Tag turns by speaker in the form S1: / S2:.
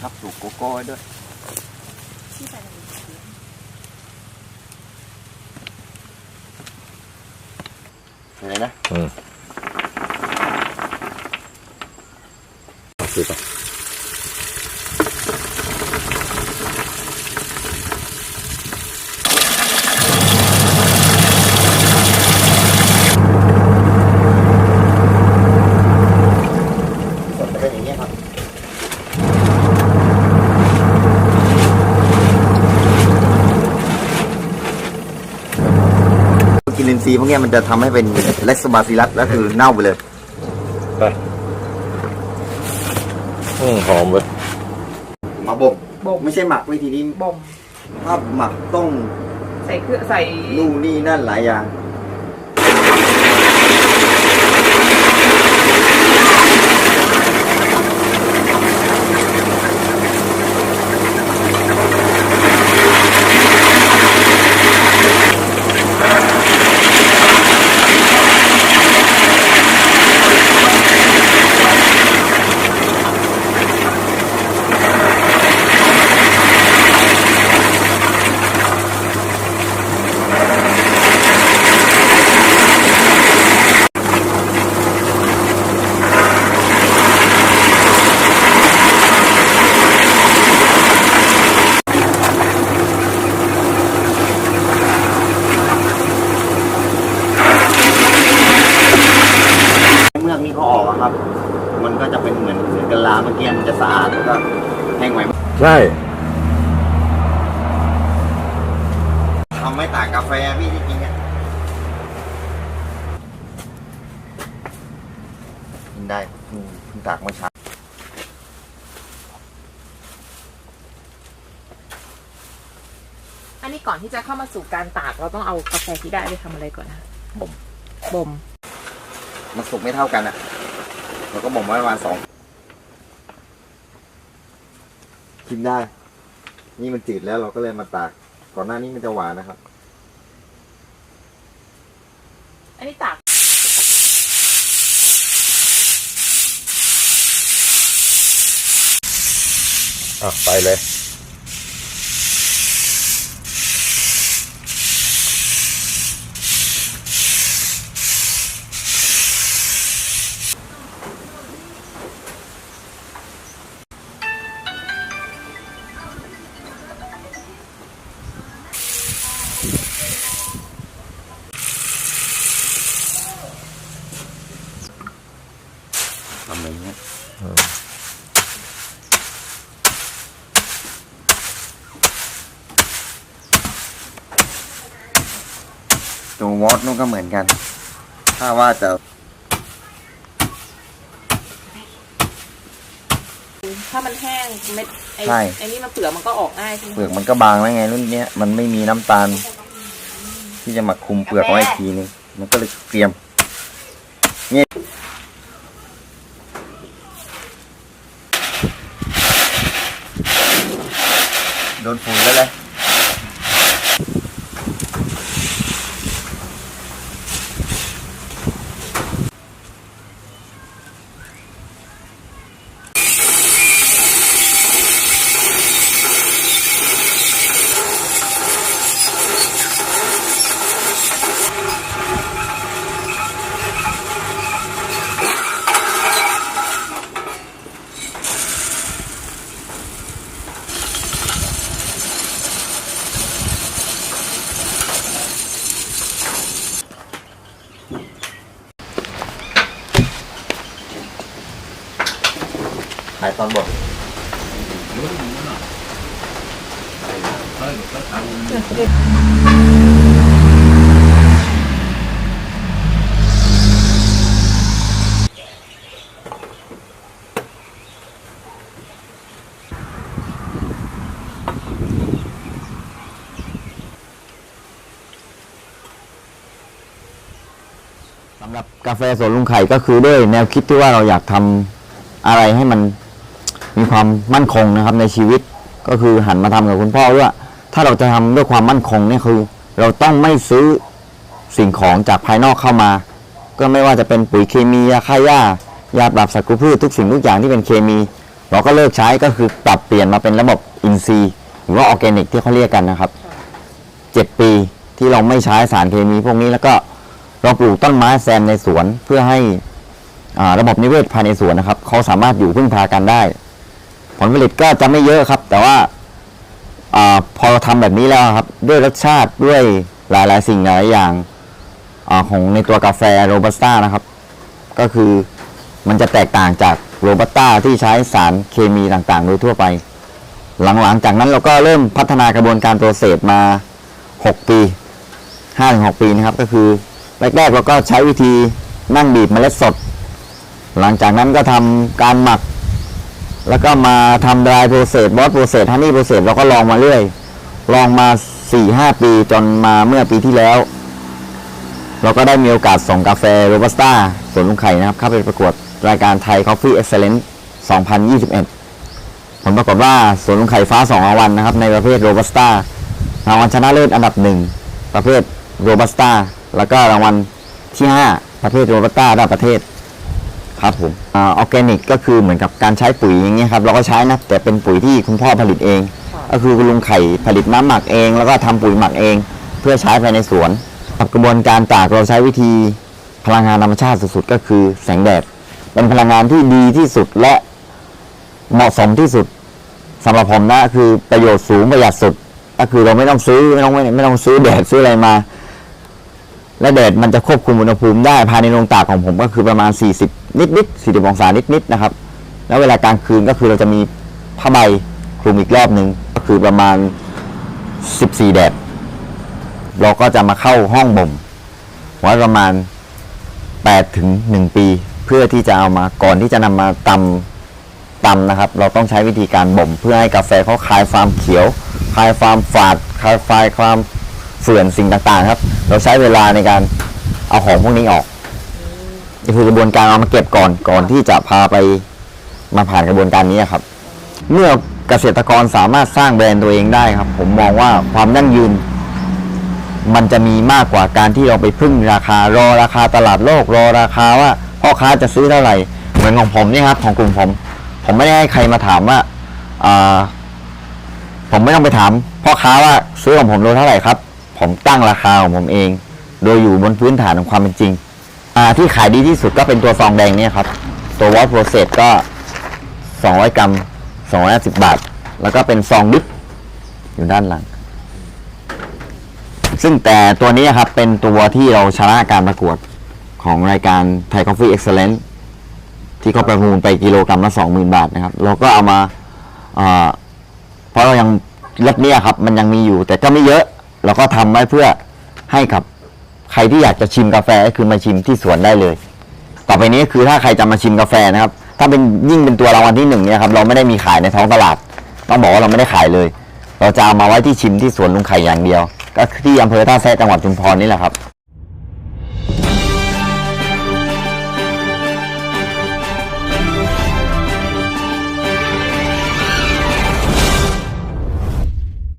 S1: ครับปลูกโกโก้ไว้ด้วย
S2: ที่ใส่ในมือถือ
S1: อะไรนะ
S3: อืมคือปะ
S1: สดจะเป็นอย่างนี้ยครับ กินลินทรีย์พวกเนี้ยมันจะทำให้เป็นเลสบาซิลัสแล้วคือเน่าไปเลย
S3: ไปอืมหอมเว้ย
S1: มาบ่ม
S2: บ่ม
S1: ไม่ใช่หมักวิธีนี้
S2: บ่ม
S1: ถ้าหมักต้อง
S2: ใส่เครื่องใส่
S1: นู่นนี่นั่นหลายอย่าง เมือกนี่เขาออกอะครับ มันก็จะเป็นเหมือนเหมือนกะลาเมื่อกี้มันจะสะอาดแล้วก็แห้งไว
S3: ใช่
S1: ทำไม่ต่างกาแฟพี่ที่จริงอะกินได้เพิ่งเพิ่งตากเมื่อเช้า
S2: อันนี้ก่อนที่จะเข้ามาสู่การตากเราต้องเอากาแฟที่ได้ไปทำอะไรก่อนนะ
S1: บ่ม
S2: บ่ม
S1: มันสุกไม่เท่ากันอะเราก็บ่มไว้ประมาณสองกินได้ นี่มันจืดแล้วเราก็เลยมาตาก ก่อนหน้านี้มันจะหวานนะครับ
S2: อันนี้ตาก
S3: อะไปเลย
S1: ตัววอตนู่นก็เหมือนกัน ถ้าว่าจะ
S2: ถ้ามันแห้งเม็ดไอ้
S1: ใช่
S2: ไอ้นี่มันเปลือกมันก็ออกง่ายใช่ไหม
S1: เปลือกมันก็บางแล้วไงรุ่นเนี้ยมันไม่มีน้ำตาล ที่จะมาคุมเปลือกเอาไว้อีกทีนึงมันก็เลยเกรียมเนี่ยโดนฝุ่นแล้วเลย ถ่ายตอนบดสำหรับกาแฟสวนลุงไข่ก็คือด้วยแนวคิดที่ว่าเราอยากทำอะไรให้มันมีความมั่นคงนะครับในชีวิต ก็คือหันมาทำกับคุณพ่อด้วยถ้าเราจะทำด้วยความมั่นคงเนี่ยคือ เราต้องไม่ซื้อสิ่งของจากภายนอกเข้ามา ก็ไม่ว่าจะเป็นปุ๋ยเคมียาฆ่าหญ้ายาปราบศัตรูพืชทุกสิ่งทุกอย่างที่เป็นเคมี เราก็เลิกใช้ก็คือปรับเปลี่ยนมาเป็นระบบอินทรีย์ หรือว่าออร์แกนิกที่เขาเรียกกันนะครับเจ็ดปีที่เราไม่ใช้สารเคมีพวกนี้แล้วก็ เราปลูกต้นไม้แซมในสวนเพื่อให้ระบบนิเวศภายในสวนนะครับเขาสามารถอยู่พึ่งพากันได้ ผลผลิตก็จะไม่เยอะครับ แต่ว่าอพอเราทำแบบนี้แล้วครับ ด้วยรสชาติด้วยหลาย ๆ สิ่งหลายอย่างอของในตัวกาแฟโรบัสต้านะครับ ก็คือมันจะแตกต่างจากโรบัสต้าที่ใช้สารเคมีต่างๆ โดยทั่วไป หลัง ๆ จากนั้นเราก็เริ่มพัฒนากระบวนการโปรเซสมา 6 ปี5-6 ปีนะครับ ก็คือ แรกๆเราก็ใช้วิธีนั่งบีบเมล็ดสด หลังจากนั้นก็ทำการหมัก แล้วก็มาทำ dry process boss process honey process เราก็ลองมาเรื่อย ลองมา4-5ปีจนมาเมื่อปีที่แล้ว เราก็ได้มีโอกาสส่งกาแฟโรบัสต้าสวนลุงไข่นะครับ เข้าไปประกวดรายการไทย Coffee Excellence 2021 ผลปรากฏว่าสวนลุงไข่ฟ้าสองรางวัลนะครับ ในประเภทโรบัสต้ารางวัลชนะเลิศอันดับหนึ่งประเภทโรบัสต้า แล้วก็รางวัลที่ 5 ประเภทโรบัสต้าระดับประเทศครับผมออร์แกนิกก็คือเหมือนกับการใช้ปุ๋ยอย่างเงี้ยครับเราก็ใช้นะแต่เป็นปุ๋ยที่คุณพ่อผลิตเอง ก็คือคุณลุงไข่ผลิตน้ำหมักเอง แล้วก็ทำปุ๋ยหมักเอง เพื่อใช้ภายในสวนกับกระบวนการตากเราใช้วิธีพลังงานธรรมชาติสุดๆก็คือแสงแดดเป็นพลังงานที่ดีที่สุดและเหมาะสมที่สุดสำหรับผมนะคือประโยชน์สูงประหยัดสุด ก็คือเราไม่ต้องซื้อไม่ต้องไม่ไม่ต้องซื้อแดดซื้ออะไรมา และแดดมันจะควบคุมอุณหภูมิได้ภายในโรงตากของผมก็คือประมาณ 40 นิดนิด40องศานิดนิดนะครับ แล้วเวลากลางคืนก็คือเราจะมีผ้าใบคลุมอีกรอบหนึ่งก็คือประมาณ 14 แดด เราก็จะมาเข้าห้องบ่มไว้ประมาณ8ถึง1ปี เพื่อที่จะเอามาก่อนที่จะนำมาตำตำนะครับ เราต้องใช้วิธีการบ่ม เพื่อให้กาแฟเขาคลายความเขียว คลายความฝาด คลายคลายความ เฝื่อนสิ่งต่างๆ ครับ เราใช้เวลาในการเอาของพวกนี้ออกนี่คือกระบวนการเอามาเก็บก่อนก่อนที่จะพาไปมาผ่านกระบวนการนี้ครับ เมื่อเกษตรกรสามารถสร้างแบรนด์ตัวเองได้ครับ ผมมองว่าความยั่งยืน มันจะมีมากกว่าการที่เราไปพึ่งราคารอราคาตลาดโลกรอราคาว่าพ่อค้าจะซื้อเท่าไหร่เหมือนของผมนี่ครับ ของกลุ่มผม ผมไม่ได้ให้ใครมาถามว่าอ่าผมไม่ต้องไปถามพ่อค้าว่าซื้อของผมโลเท่าไหร่ครับ ผมตั้งราคาของผมเอง โดยอยู่บนพื้นฐานของความเป็นจริง อ่าที่ขายดีที่สุดก็เป็นตัวซองแดงเนี่ยครับ ตัววอตโปรเซสก็ 200 กรัม250 บาท แล้วก็เป็นซองดิฟอยู่ด้านหลัง ซึ่งแต่ตัวนี้ครับเป็นตัวที่เราชนะการประกวดของรายการไทย Coffee Excellence ที่เขาประมูลไปกิโลกรัมละ20,000บาทนะครับ เราก็เอามาเพราะเรายังเล็กเนี่ยครับ มันยังมีอยู่แต่ก็ไม่เยอะ เราก็ทำไว้เพื่อให้กับใครที่อยากจะชิมกาแฟก็คือมาชิมที่สวนได้เลย ต่อไปนี้คือถ้าใครจะมาชิมกาแฟนะครับ ถ้าเป็นยิ่งเป็นตัวรางวัลที่หนึ่งเนี่ยครับเราไม่ได้มีขายในท้องตลาด ต้องบอกว่าเราไม่ได้ขายเลย เราจะเอามาไว้ที่ชิมที่สวนลุงไข่อย่างเดียว ก็ที่อำเภอท่าแซะจังหวัดชุมพรนี่แหละครับ